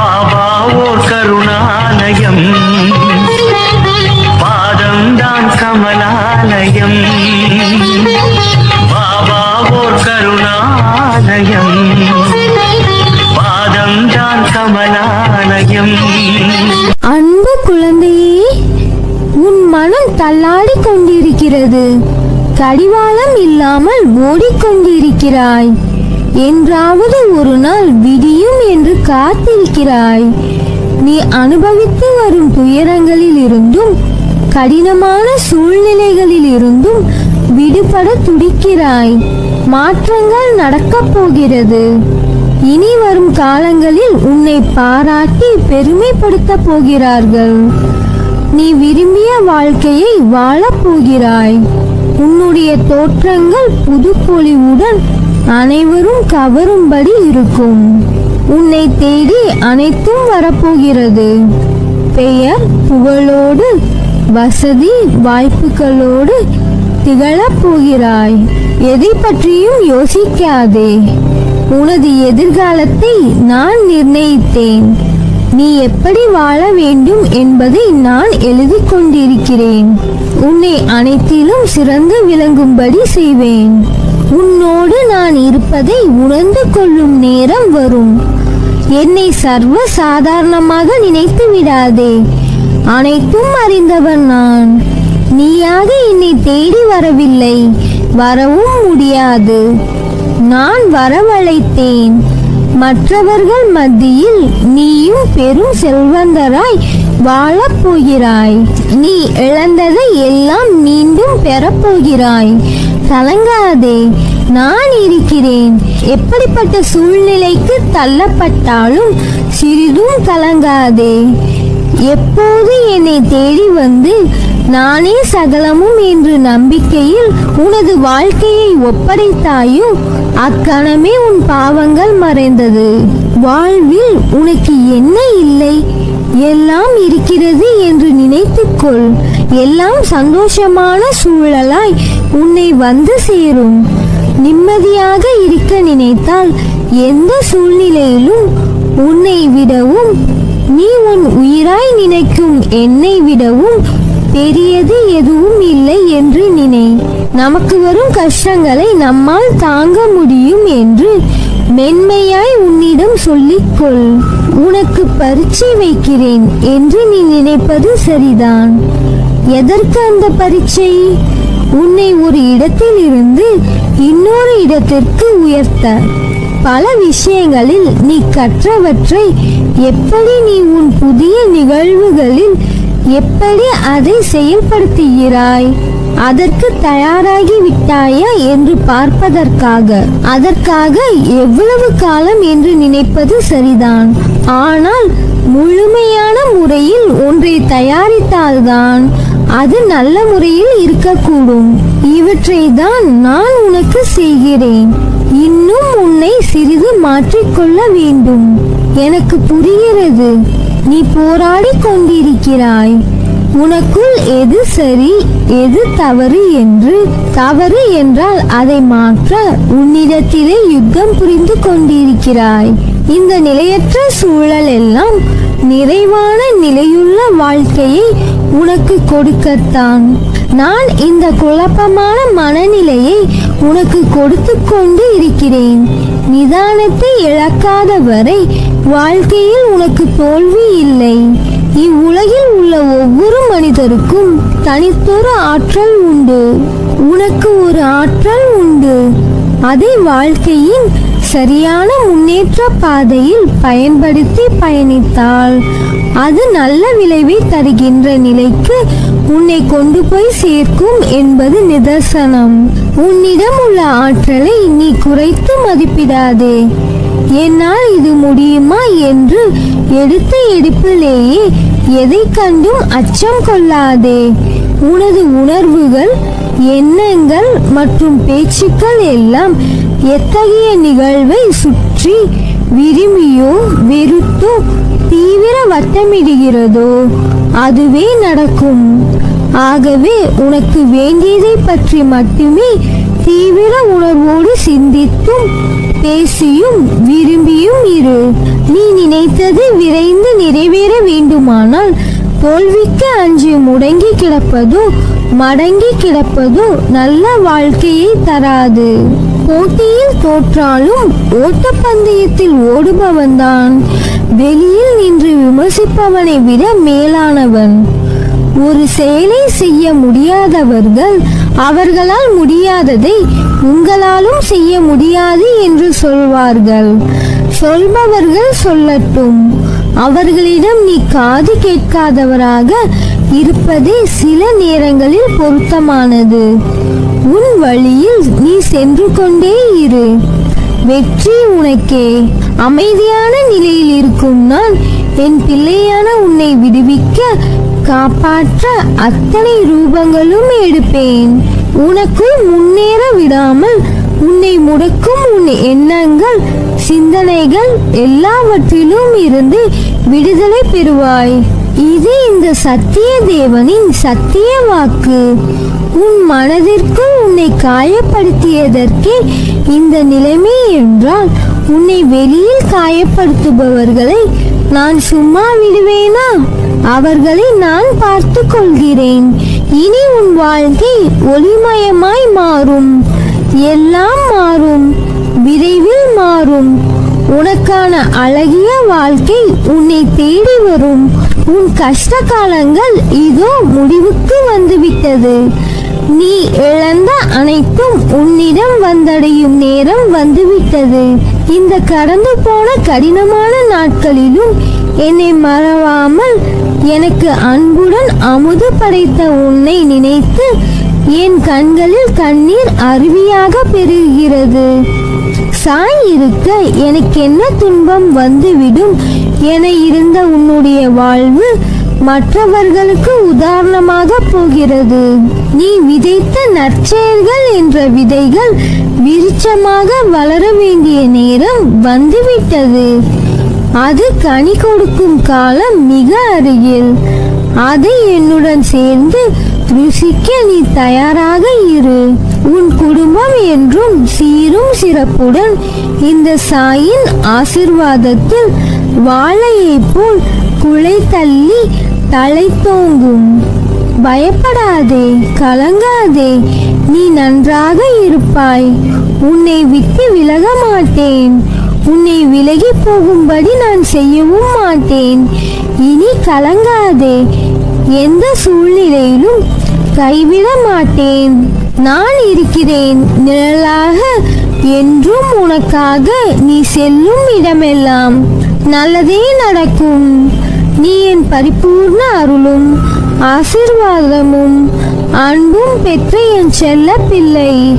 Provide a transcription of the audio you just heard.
பாபா ஓர் கருணாலயம். பாதம்தான் கமலாலயம். பாபா ஓர் கருணாலயம். பாதம்தான் கமலாலயம். அன்பு குழந்தையே உன் மனம் தள்ளாடி கொண்டிருக்கிறது கடிவாளம் இல்லாமல் ஓடிக்கொண்டிருக்கிறாய். என்றாவது ஒரு நாள் விடியும் என்று காத்திருக்கிறாய். நீ அனுபவித்து வரும் துயரங்களில் இருந்தும் கடினமான சூழ்நிலைகளில் இருந்தும் விடுபட துடிக்கிறாய். மாற்றங்கள் நடக்கப் போகிறது. இனி வரும் காலங்களில் உன்னை பாராட்டி பெருமைப்படுத்த போகிறார்கள். நீ விரும்பிய வாழ்க்கையை வாழப் போகிறாய். உன்னுடைய தோற்றங்கள் புதுப்பொலிவுடன் அனைவரும் கவரும்படி இருக்கும். உன்னை தேடி அனைத்தும் வரப்போகிறது. பெயர் புகழோடு வசதி வாய்ப்புகளோடு திகழப் போகிறாய். எதை பற்றியும் யோசிக்காதே. உனது எதிர்காலத்தை நான் நிர்ணயித்தேன். நீ எப்படி வாழ வேண்டும் என்பதை நான் எழுதி கொண்டிருக்கிறேன். உன்னை அனைத்திலும் சிறந்து விளங்கும்படி செய்வேன். உன்னோடு நான் இருப்பதை உணர்ந்து கொள்ளும் நேரம் வரும். என்னை சர்வ சாதாரணமாக நினைத்து விடாதே. அனைத்தும் அறிந்தவன் நான். நீயாக என்னை தேடி வரவில்லை. வரவும் முடியாது. நான் வரவழைத்தேன். மற்றவர்கள் மத்தியில் நீயும் பெரும் செல்வந்தராய் வாழப்போகிறாய். நீ இழந்ததை எல்லாம் மீண்டும் பெறப்போகிறாய். கலங்காதே நான் இருக்கிறேன். எப்படிப்பட்ட சூழ்நிலைக்கு தள்ளப்பட்டாலும் சிறிதும் கலங்காதே. எப்போது என்னை தேடி வந்து நானே சகலமும் என்று நம்பிக்கையில் உனது வாழ்க்கையை ஒப்படைத்தாயோ அக்கணமே உன் பாவங்கள் மறைந்தது. வாழ்வில் உனக்கு என்ன இல்லை? எல்லாம் இருக்கிறது என்று நினைத்துக்கொள். எல்லாம் சந்தோஷமான சூழலாய் உன்னை வந்து சேரும். நிம்மதியாக இருக்க நினைத்தால் எந்த சூழ்நிலையிலும் உன்னை விடவும் நீ உன் உயிராய் நினைக்கும் என்னை விடவும் பெரியது எதுவும் இல்லை என்று நினை. நமக்கு வரும் கஷ்டங்களை நம்மால் தாங்க முடியும் என்று மென்மையாய் உன்னிடம் சொல்லிக்கொள். உனக்கு பரீட்சை வைக்கிறேன் என்று நீ நினைப்பது சரிதான். எதற்கு அந்த பரீட்சை? உன்னை ஒரு இடத்தில் இருந்து இன்னொரு இடத்திற்கு உயர்த்த. பல விஷயங்களில் நீ கற்றவற்றை எப்படி நீ உன் புதிய நிகழ்வுகளில் எப்படி அதை செயல்படுத்துகிறாய்? அதற்கு தயாராகி விட்டாயா என்று பார்ப்பதற்காக. அதற்காக எவ்வளவு காலம் என்று நினைப்பது சரிதான். ஆனால் முழுமையான முறையில் ஒன்றை தயாரித்தால்தான் அது நல்ல முறையில் இருக்கக்கூடும். இவற்றை தான் நான் உனக்கு செய்கிறேன். இன்னும் உன்னை சிறிது மாற்றிக்கொள்ள வேண்டும். எனக்கு புரிகிறது. நீ போராடி கொண்டிருக்கிறாய். உனக்குள் எது சரி எது தவறு என்று. தவறு என்றால் அதை மாற்ற உன்னிடத்திலே யுத்தம் புரிந்து கொண்டிருக்கிறாய். இந்த நிலையற்ற சூழல் எல்லாம் நிறைவான நிலையுள்ள வாழ்க்கையை உனக்கு கொடுக்கத்தான். நான் இந்த குழப்பமான மனநிலையை உனக்கு கொடுத்து கொண்டு இருக்கிறேன். நிதானத்தை இழக்காத வரை வாழ்க்கையில் உனக்கு தோல்வி இல்லை. இவ்வுலகில் உள்ள ஒவ்வொரு மனிதருக்கும் தனித்தொரு ஆற்றல் உண்டு. உனக்கு ஒரு ஆற்றல் உண்டு. அதை வாழ்க்கையின் சரியான முன்னேற்ற பாதையில் பயன்படுத்தி பயணித்தால் அது நல்ல விளைவை தருகின்ற நிலைக்கு உன்னை கொண்டு போய் சேர்க்கும் என்பது நிதர்சனம். உன்னிடம் உள்ள ஆற்றலை நீ குறைத்து மதிப்பிடாதே. என்னால் இது முடியுமா என்று எடுத்த எடுப்பிலேயே எதை கண்டும் அச்சம் கொள்ளாதே. உனது உணர்வுகள் எண்ணங்கள் மற்றும் பேச்சுக்கள் எல்லாம் எத்தகைய நிகழ்வை சுற்றி விரும்பியோ வெறுத்தோ தீவிர வட்டமிடுகிறதோ அதுவே நடக்கும். ஆகவே உனக்கு வேண்டியதை பற்றி மட்டுமே தீவிர உணர்வோடு சிந்தித்தும் பேசியும் விரும்பியும் இரு. நீ நினைத்தது விரைந்து நிறைவேற வேண்டுமானால் தோல்விக்கு அஞ்சு முடங்கி கிடப்பதோ மடங்கி கிடப்பதோ நல்ல வாழ்க்கையை தராது. போட்டியில் தோற்றாலும் ஓட்டப்பந்தயத்தில் ஓடுபவன்தான். வெளியில் நின்று விமர்சிப்பவனை விட மேலானவன். ஒரு செயலை செய்ய முடியாதவர்கள் அவர்களால் முடியாததை உங்களாலும் செய்ய முடியாது என்று சொல்வார்கள். சொல்பவர்கள் சொல்லட்டும். அவர்களிடம் நீ காது கேட்காதவராக இருப்பதே சில நேரங்களில் பொருத்தமானது. உன் வழியில் நீ சென்று கொண்டே இரு. வெற்றி உனக்கே. அமைதியான நிலையில் இருக்கும் நான் என் பிள்ளையான உன்னை விடுவிக்க காப்பாற்ற அத்தனை ரூபங்களும் எடுப்பேன். உனக்குள் முன்னேற விடாமல் உன்னை முடக்கும் உன் எண்ணங்கள் சிந்தனைகள் எல்லாவற்றிலும் இருந்து விடுதலை பெறுவாய். இது இந்த சத்திய தேவனின் சத்திய வாக்கு உன் மனதிற்குள் உன்னை காயப்படுத்தியதற்கே இந்த நிலைமை என்றால் உன்னை வெளியில் காயப்படுத்துபவர்களை நான் சும்மா விடுவேனா? அவர்களை நான் பார்த்து கொள்கிறேன் இனி உன் வாழ்க்கை ஒளிமயமாய் மாறும். எல்லாம் மாறும். விரைவில் மாறும். உனக்கான அழகிய வாழ்க்கை உன்னை தேடி வரும். உன் கஷ்ட காலங்கள் இதோ முடிவுக்கு வந்துவிட்டது. நீ இழந்த அனைத்தும் உன்னிடம் வந்தடையும் நேரம் வந்துவிட்டது. இந்த கடந்து போன கடினமான நாட்களிலும் என்னை மறவாமல் எனக்கு அன்புடன் அமுது படைத்த உன்னை நினைத்து என் கண்களில் கண்ணீர் அருவியாக பெருகிறது. சாய் இருக்க எனக்கு என்ன துன்பம் வந்துவிடும் என இருந்த உன்னுடைய வாழ்வு மற்றவர்களுக்கு உதாரணமாக போகிறது. நீ விதைத்த நற்செயல்கள் என்ற விதைகள் விருட்சமாக வளர வேண்டிய நேரம் வந்துவிட்டது. அது கனி கொடுக்கும் காலம் மிக அருகில். அதை என்னுடன் சேர்ந்து ருசிக்க நீ தயாராக இரு. உன் குடும்பம் என்றும் சீரும் சிறப்புடன் இந்த சாயின் ஆசிர்வாதத்தில் வாழையைப் போல் குலை தள்ளி தலை தோங்கும். பயப்படாதே கலங்காதே நீ நன்றாக இருப்பாய். உன்னை விட்டு விலக மாட்டேன். உன்னை விலகி போகும்படி நான் செய்யவும் மாட்டேன். இனி கலங்காதே. எந்த சூழ்நிலையிலும் கைவிட மாட்டேன் நான் இருக்கிறேன். நிழலாக என்றும் உனக்காக நீ செல்லும் இடமெல்லாம் நல்லதே நடக்கும். நீ என் பரிபூர்ண அருளும் ஆசிர்வாதமும் அன்பும் பெற்ற என் செல்ல பிள்ளை